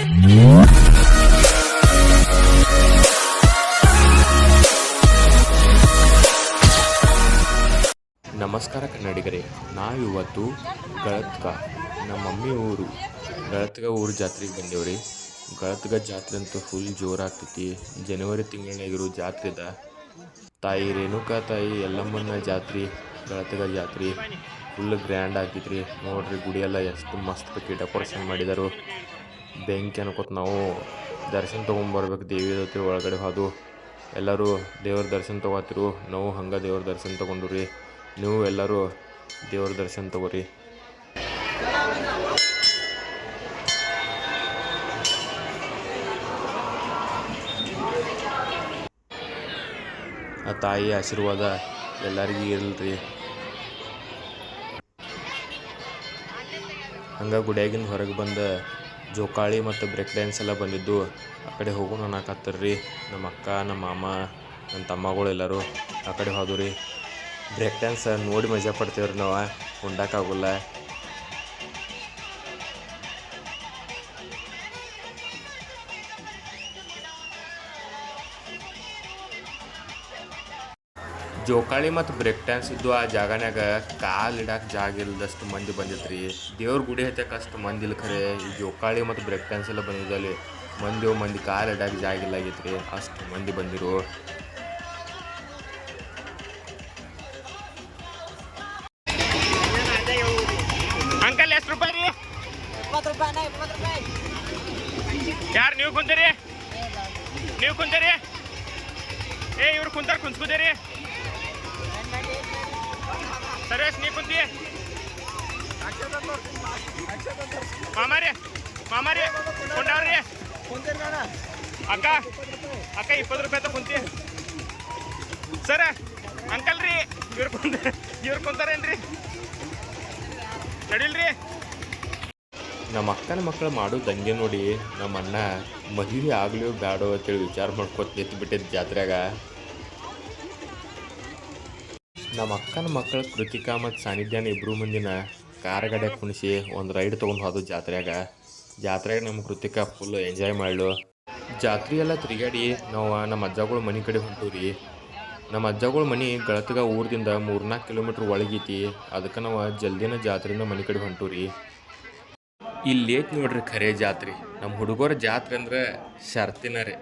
ನಮಸ್ಕಾರ ಕನ್ನಡಿಗರೇ, ನಾವಿವತ್ತು ಗಳತ್ಕ, ನಮ್ಮ ಮಮ್ಮಿ ಊರು ಗಳತ್ಗ ಊರು ಜಾತ್ರೆಗೆ ಬಂದೇವ್ರಿ. ಗಳತ್ಗ ಜಾತ್ರೆ ಅಂತೂ ಫುಲ್ ಜೋರಾಗ್ತೈತಿ. ಜನವರಿ ತಿಂಗಳಾಗಿರೋ ಜಾತ್ರೆದ ತಾಯಿ ರೇಣುಕಾ ತಾಯಿ ಎಲ್ಲಮ್ಮನ ಜಾತ್ರೆ ಗಳತ್ಗ ಜಾತ್ರೆ ಫುಲ್ ಗ್ರ್ಯಾಂಡ್ ಆಗ್ತೈತ್ರಿ ನೋಡ್ರಿ ಗುಡಿ ಎಲ್ಲ ಎಷ್ಟು ಮಸ್ತ್ ಪಕ್ಕಿ ಡೆಕೋರೇಷನ್ ಮಾಡಿದಾರು. ಬೆಂಕಿ ಅನ್ಕೋತ ನಾವು ದರ್ಶನ ತೊಗೊಂಬರ್ಬೇಕು ದೇವಿ ಜೊತೆ ಒಳಗಡೆ ಹೋದು. ಎಲ್ಲರೂ ದೇವ್ರ ದರ್ಶನ ತೊಗೋತಿರು. ನಾವು ಹಂಗೆ ದೇವ್ರ ದರ್ಶನ ತೊಗೊಂಡು ರೀ ನೀವು ಎಲ್ಲರೂ ದೇವ್ರ ದರ್ಶನ ತಗೋರಿ. ಆ ತಾಯಿ ಆಶೀರ್ವಾದ ಎಲ್ಲರಿಗೂ ಇರಲ್ರಿ. ಹಂಗೆ ಗುಡಿಯಾಗಿಂದ ಹೊರಗೆ ಬಂದ ಜೋಕಾಳಿ ಮತ್ತು ಬ್ರೇಕ್ ಡ್ಯಾನ್ಸ್ ಎಲ್ಲ ಬಂದಿದ್ದು, ಆ ಕಡೆ ಹೋಗೋಣ ಅನ್ನಕತ್ತರ್ರಿ ನಮ್ಮ ಅಕ್ಕ, ನಮ್ಮ ಮಾಮ, ನನ್ನ ತಮ್ಮಗಳು ಎಲ್ಲರೂ ಆ ಕಡೆ ಹೋದವು ರೀ. ಬ್ರೇಕ್ ಡ್ಯಾನ್ಸ್ ನೋಡಿ ಮಜಾ ಪಡ್ತೇವೆ ರೀ ನಾವು. ಹೊಂಡಕ್ಕಾಗೋಲ್ಲ ಜೋಕಾಳಿ ಮತ್ತು ಬ್ರೇಕ್ ಡ್ಯಾನ್ಸ್ ಇದ್ದು ಆ ಜಾಗನ್ಯಾಗ ಕಾಲು ಇಡಕ್ಕೆ ಜಾಗ ಇಲ್ಲದಷ್ಟು ಮಂದಿ ಬಂದಿತ್ರಿ. ದೇವ್ರ ಗುಡಿ ಹತ್ತಕ್ಕೆ ಅಷ್ಟು ಮಂದಿ ಇಲ್ಲ ಖರೆ. ಈ ಜೋಕಾಳಿ ಮತ್ತು ಬ್ರೇಕ್ ಡ್ಯಾನ್ಸ್ ಎಲ್ಲ ಬಂದಿದ್ದಲ್ಲಿ ಮಂದಿ ಮಂದಿ ಕಾಲು ಇಡಕ್ಕೆ ಜಾಗ ಇಲ್ಲ ಆಗೈತ್ರಿ ಅಷ್ಟು ಮಂದಿ ಬಂದಿರು. ಅಂಕಲ್ ಎಷ್ಟು ರೂಪಾಯಿ ರೀ? ಯಾರು ನೀವು ಕುಂತೀರಿ? ನೀವು ಕುಂತೀರಿ? ಏ ಇವ್ರು ಕುಂತಾರ ಕುಂತ್ಕೋತೀರಿ? ಸರ್ವೇಶ್ ನೀ ಕುಂತಿ ಮಾಮಾರಿ ಮಾಮಾರಿ ಕೊಂಡವ್ರಿ ಅಕ್ಕ ಅಕ್ಕ ಇಪ್ಪತ್ತು ರೂಪಾಯಿ ಅಂತ ಕುಂತಿ ಸರ ಅಂಕಲ್ ರೀ ಇವ್ರು ಕುಂತ ಇವ್ರು ಕುಂತಾರೇನ್ರಿ ನಡಿಲ್ರಿ ನಮ್ಮ ಅಕ್ಕನ ಮಕ್ಕಳು ಮಾಡೋ ದಂಗೆ ನೋಡಿ, ನಮ್ಮ ಅಣ್ಣ ಮದುವೆ ಆಗ್ಲೋ ಅಂತ ಅಂತೇಳಿ ವಿಚಾರ ಮಾಡ್ಕೊತ ನಿಂತು ಬಿಟ್ಟಿದ್ದ ಜಾತ್ರೆಗ ನಮ್ಮ ಅಕ್ಕನ ಮಕ್ಕಳ ಕೃತಿಕಾ ಮತ್ತು ಸಾನ್ನಿಧ್ಯನ ಇಬ್ಬರು ಮಂದಿನ ಕಾರಗಡೆ ಗಾಡಿ ಕುಣಿಸಿ ಒಂದು ರೈಡ್ ತೊಗೊಂಡು ಹೋದ ಜಾತ್ರೆಯಾಗ. ಜಾತ್ರೆಗೆ ನಮ್ಮ ಕೃತಿಕಾ ಫುಲ್ ಎಂಜಾಯ್ ಮಾಡ್ಲು. ಜಾತ್ರೆ ಎಲ್ಲ ತಿರುಗಾಡಿ ನಾವು ನಮ್ಮ ಅಜ್ಜಗಳು ಮನೆ ಕಡೆ ಹೊಂಟೂರಿ ನಮ್ಮ ಅಜ್ಜಗಳ ಮನೆ ಗಳತಗ ಊರದಿಂದ ಮೂರ್ನಾಲ್ಕು ಕಿಲೋಮೀಟ್ರ್ ಒಳಗೈತಿ ಅದಕ್ಕೆ ನಾವು ಜಲ್ದಿನ ಜಾತ್ರೆನ ಮನೆ ಕಡೆ ಹೊಂಟೂರಿ ಇಲ್ಲಿ ಐತಿ ನೋಡ್ರಿ ಖರೆ ಜಾತ್ರೆ. ನಮ್ಮ ಹುಡುಗರ ಜಾತ್ರೆ ಅಂದ್ರೆ ಶರ್ತಿನ ರೀ.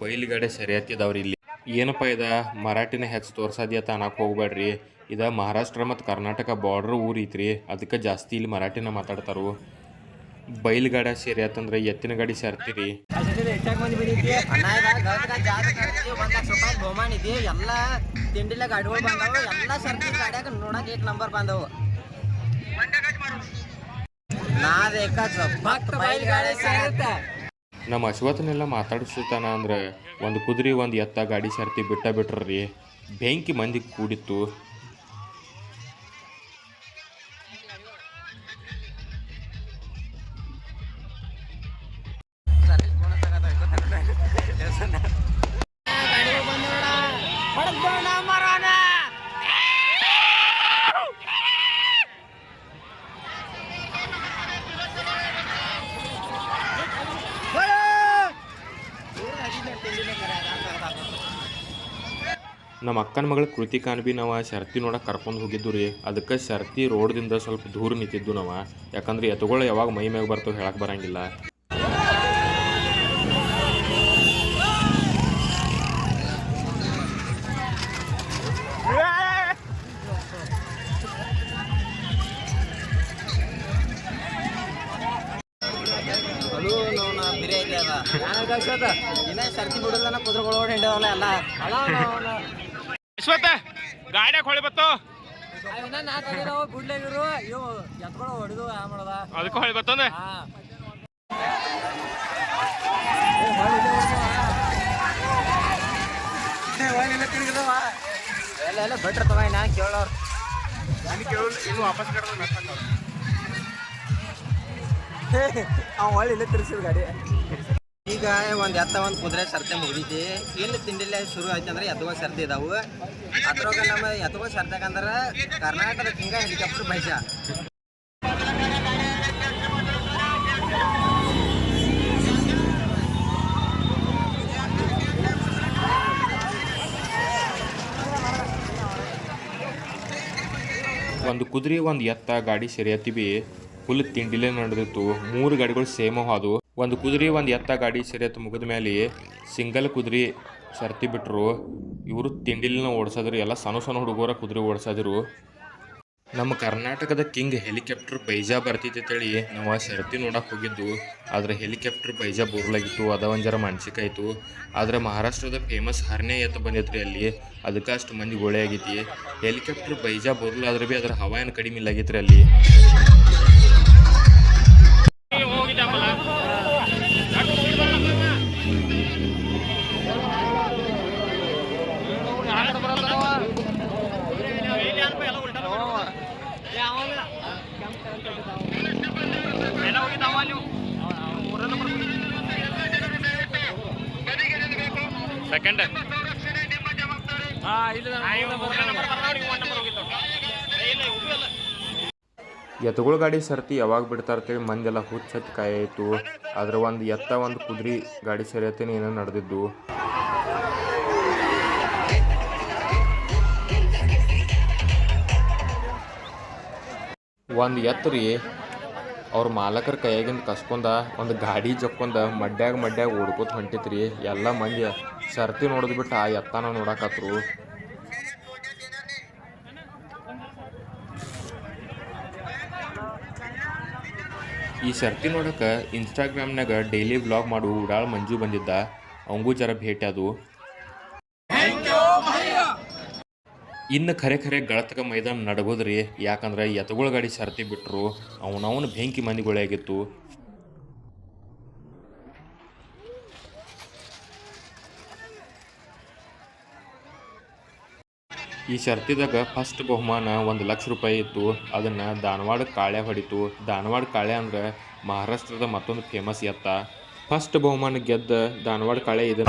ಬೈಲ್ಗಡೆ ಶರ್ಯತಿ ಇದಾವ್ರಿ ಇಲ್ಲಿ. ಏನಪ್ಪ ಇದ? ಮರಾಠಿನ ಹೆಚ್ಚು ತೋರ್ಸಾದಿ ಅಂತ ಅನ್ನಕ್ಕೆ ಹೋಗ್ಬೇಡ್ರಿ ಇದ ಮಹಾರಾಷ್ಟ್ರ ಮತ್ತು ಕರ್ನಾಟಕ ಬಾರ್ಡ್ರ್ ಊರು ಐತ್ರಿ. ಅದಕ್ಕೆ ಜಾಸ್ತಿ ಇಲ್ಲಿ ಮರಾಠಿನ ಮಾತಾಡ್ತಾರು. ಬೈಲ್ಗಾಡ ಸೇರಿ ಅಂತಂದ್ರೆ ಎತ್ತಿನ ಗಾಡಿ ಸೇರ್ತೀರಿ. ಬಹುಮಾನ ಐತಿ ಎಲ್ಲ ತಿಂಡಿಲ ಗಾಡಿಗಳು ಬಂದವು ಎಲ್ಲ ಸರ್ತಿ ಗಾಡ್ಯಾಗ ನೋಡಕ್ ಏಕ್ ನಂಬರ್ ಬಂದವು ನಾದೇಕ ಭಕ್ತ ಬೈಲ್ಗಾಡಿ ಸೇರುತ್ತೆ. ನಮ್ಮ ಅಶ್ವತ್ಥನೆಲ್ಲ ಮಾತಾಡಿಸ್ತಾನ ಅಂದ್ರೆ ಒಂದು ಕುದುರೆ ಒಂದು ಎತ್ತ ಗಾಡಿ ಸರ್ತಿ ಬಿಟ್ಟ ಬಿಟ್ರಿ ಬೆಂಕಿ ಮಂದಿ ಕೂಡಿತ್ತು. ನಮ್ಮ ಅಕ್ಕನ ಮಗಳು ಕೃತಿಕಾನ್ ಭೀ ನಾವು ಶರ್ತಿ ನೋಡಕ್ಕೆ ಕರ್ಕೊಂಡು ಹೋಗಿದ್ದು ರೀ. ಅದಕ್ಕೆ ಶರ್ತಿ ರೋಡ್ದಿಂದ ಸ್ವಲ್ಪ ದೂರ ನಿಂತಿದ್ದು ನಾವು. ಯಾಕಂದ್ರೆ ಎತ್ತುಗಳು ಯಾವಾಗ ಮೈ ಮ್ಯಾಗ ಬರ್ತವೆ ಹೇಳಕ್ಕೆ ಬರಂಗಿಲ್ಲ. ಸರ್ತಿ ಬಿಡೋದನ್ನ ಕುದುರೆಗಳು ಓಡಿ ಹಿಡಿದವಲ್ಲ ಎಲ್ಲ. ಅಶ್ವತ್ಥ ಗಾಡ್ಯಾಗ ಹೊಳಿ ಬತ್ತು. ಅದಕ್ಕೆ ಹೊಳಿ ಬತ್ತ ಹಾ. ಎಲ್ಲ ಎಲ್ಲ ಬಿಟ್ಟಿರ್ತವ ನಾ ಕೇಳೋರು ಇನ್ನು ವಾಪಸ್ ಅವ ಹೊಳ್ಳಿ ಇಲ್ಲ ತಿರ್ಸಿದ ಗಾಡಿ. ಈಗ ಒಂದು ಎತ್ತ ಒಂದು ಕುದುರೆ ಸರ್ತೆ ಮುಗಿದೈತಿ ಇಲ್ಲಿ ತಿಂಡಿಲ್ಲ ಶುರು ಆಯ್ತು ಅಂದ್ರೆ ಎತ್ತುಗಳ ಸರ್ತಿ ಇದಾವೆ. ಅದ್ರೊಳಗೆ ನಮ್ಮ ಎತ್ತುಗಳ ಸರ್ತೆಗಂದ್ರೆ ಕರ್ನಾಟಕದ ಹಿಂಗ ಹೆಲಿಕಾಪ್ಟರ್ ಬೈಸ ಒಂದು ಕುದುರೆ, ಒಂದು ಎತ್ತ, ಗಾಡಿ ಸರಿಯತ್ತಿ ಬಿ ಫುಲ್ ತಿಂಡಿಲೇ ನಡೆದಿತ್ತು. ಮೂರು ಗಾಡಿಗಳು ಸೇಮ್ ಅದು ಒಂದು ಕುದುರೆ ಒಂದು ಎತ್ತ ಗಾಡಿ ಸರಿಯತ್ತು ಮುಗಿದ ಮೇಲೆ ಸಿಂಗಲ್ ಕುದುರೆ ಸರ್ತಿ ಬಿಟ್ಟರು ಇವರು ತಿಂಡಿಲಿನ ಓಡಿಸಿದ್ರು, ಎಲ್ಲ ಸಣ್ಣ ಸಣ್ಣ ಹುಡುಗರ ಕುದುರೆ ಓಡಿಸಿದ್ರು. ನಮ್ಮ ಕರ್ನಾಟಕದ ಕಿಂಗ್ ಹೆಲಿಕಾಪ್ಟರ್ ಬೈಜಾ ಬರ್ತಿತ್ತು ಅಂತೇಳಿ ನಾವು ಆ ಸರ್ತಿ ನೋಡಕ್ಕೆ ಹೋಗಿದ್ದು. ಆದ್ರೆ ಹೆಲಿಕಾಪ್ಟರ್ ಬೈಜಾ ಬೋರ್ಲಾಗಿತ್ತು ಅದ ಒಂದು ಜರ ಆಯಿತು. ಆದ್ರೆ ಮಹಾರಾಷ್ಟ್ರದ ಫೇಮಸ್ ಹರ್ನೆ ಎತ್ತ ಬಂದೈತ್ರಿ ಅಲ್ಲಿ, ಅದಕ್ಕೆ ಅಷ್ಟು ಮಂದಿ ಗೋಳೆ ಆಗೈತಿ ಹೆಲಿಕಾಪ್ಟರ್ ಬೈಜಾ ಬೋರ್ಲಾದ್ರೆ ಭೀ ಅದರ ಹವಾ ಏನು ಕಡಿಮೆ ರೀ ಅಲ್ಲಿ. ಸೆಕೆಂಡ್ ಎತ್ತುಗಳ ಗಾಡಿ ಸರ್ತಿ ಯಾವಾಗ ಬಿಡ್ತಾರ ಅಂತೇಳಿ ಮಂದೆಲ್ಲ ಹುಚ್ಚತ್ತು ಕಾಯಿತು ಆದ್ರೆ ಒಂದು ಎತ್ತ ಒಂದು ಕುದುರೆ ಗಾಡಿ ಸರಿಯತ್ತೇನೆ ಏನೋ ನಡೆದಿದ್ದು. ಒಂದು ಎತ್ತರಿ. ಅವ್ರ ಮಾಲಕರ ಕೈಯಾಗಿಂದ ಕಸ್ಕೊಂಡ ಒಂದು ಗಾಡಿ ಜಕ್ಕೊಂಡ ಮಡ್ಯಾಗ ಮಡ್ಯಾಗ ಓಡ್ಕೋತ ಹೊಂಟಿತ್ರಿ. ಎಲ್ಲ ಮಂದಿ ಸರ್ತಿ ನೋಡಿದ್ ಬಿಟ್ಟು ಆ ಎತ್ತನ ನೋಡಕತ್ರು. ಈ ಸರ್ತಿ ನೋಡಕ್ಕೆ ಇನ್ಸ್ಟಾಗ್ರಾಮ್ನಾಗ ಡೈಲಿ ಬ್ಲಾಗ್ ಮಾಡು, ಉಡಾಳ್ ಮಂಜು ಬಂದಿದ್ದ. ಅವಂಗೂ ಜರ ಭೇಟಿ ಅದು ಇನ್ನು ಖರೆ ಖರೆ ಗಳತಕ ಮೈದಾನ ನಡಗೋದ್ರಿ ಯಾಕಂದ್ರೆ ಎತ್ತುಗಳ ಗಾಡಿ ಸರ್ತಿ ಬಿಟ್ಟರು ಅವನವನು ಬೆಂಕಿ ಮಂದಿಗಳೇ ಆಗಿತ್ತು. ಈ ಶರ್ತಿದಾಗ ಫಸ್ಟ್ ಬಹುಮಾನ ಒಂದು ಲಕ್ಷ ರೂಪಾಯಿ ಇತ್ತು. ಅದನ್ನು ಧಾನವಾಡ ಕಾಳೆ ಹೊಡಿತು. ಧಾನವಾಡ ಕಾಳೆ ಅಂದ್ರೆ ಮಹಾರಾಷ್ಟ್ರದ ಮತ್ತೊಂದು ಫೇಮಸ್ ಎತ್ತ. ಫಸ್ಟ್ ಬಹುಮಾನ ಗೆದ್ದ ಧಾನವಾಡ ಕಾಳೆ ಇದನ್ನ